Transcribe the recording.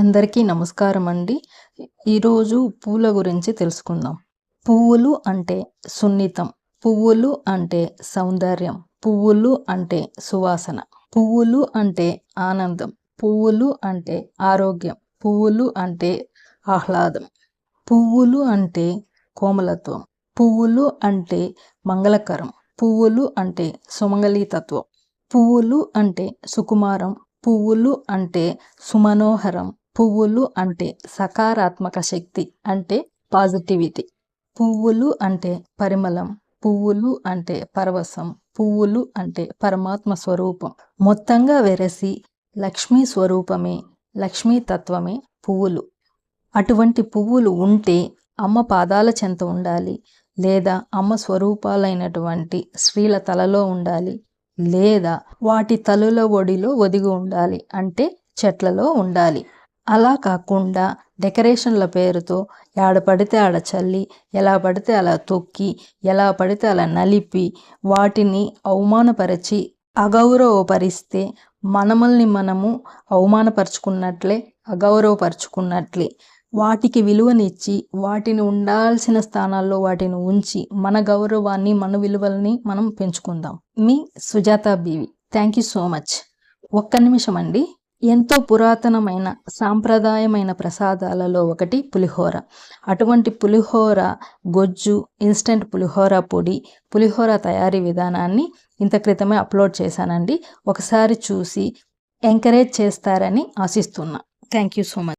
అందరికీ నమస్కారం అండి ఈరోజు పూల గురించి తెలుసుకుందాం పువ్వులు అంటే సున్నితం పువ్వులు అంటే సౌందర్యం పువ్వులు అంటే సువాసన పువ్వులు అంటే ఆనందం పువ్వులు అంటే ఆరోగ్యం పువ్వులు అంటే ఆహ్లాదం పువ్వులు అంటే కోమలత్వం పువ్వులు అంటే మంగళకరం పువ్వులు అంటే సుమంగళీతత్వం పువ్వులు అంటే సుకుమారం పువ్వులు అంటే సుమనోహరం పువ్వులు అంటే సకారాత్మక శక్తి అంటే పాజిటివిటీ. పువ్వులు అంటే పరిమళం పువ్వులు అంటే పరవశం పువ్వులు అంటే పరమాత్మ స్వరూపం. మొత్తంగా వెరసి లక్ష్మీ స్వరూపమే లక్ష్మీ తత్వమే పువ్వులు. అటువంటి పువ్వులు ఉంటే అమ్మ పాదాల చెంత ఉండాలి లేదా అమ్మ స్వరూపాలైనటువంటి స్త్రీల తలలో ఉండాలి లేదా వాటి తలుల ఒడిలో ఒదిగి ఉండాలి అంటే చెట్లలో ఉండాలి. అలా కాకుండా డెకరేషన్ల పేరుతో యాడ పడితే ఆడ చల్లి ఎలా పడితే అలా తొక్కి ఎలా పడితే అలా నలిపి వాటిని అవమానపరిచి అగౌరవపరిస్తే మనమల్ని మనము అవమానపరుచుకున్నట్లే అగౌరవపరుచుకున్నట్లే. వాటికి విలువనిచ్చి వాటిని ఉండాల్సిన స్థానాల్లో వాటిని ఉంచి మన గౌరవాన్ని మన విలువల్ని మనం పెంచుకుందాం. మీ Sujatha BV. Thank you so much. ఒక్క నిమిషం అండి. ఎంతో పురాతనమైన సాంప్రదాయమైన ప్రసాదాలలో ఒకటి పులిహోర. అటువంటి పులిహోర గొజ్జు ఇన్స్టెంట్ పులిహోర పొడి పులిహోర తయారీ విధానాన్ని ఇంత క్రితమే అప్లోడ్ చేశానండి. ఒకసారి చూసి ఎంకరేజ్ చేస్తారని ఆశిస్తున్నా. Thank you so much.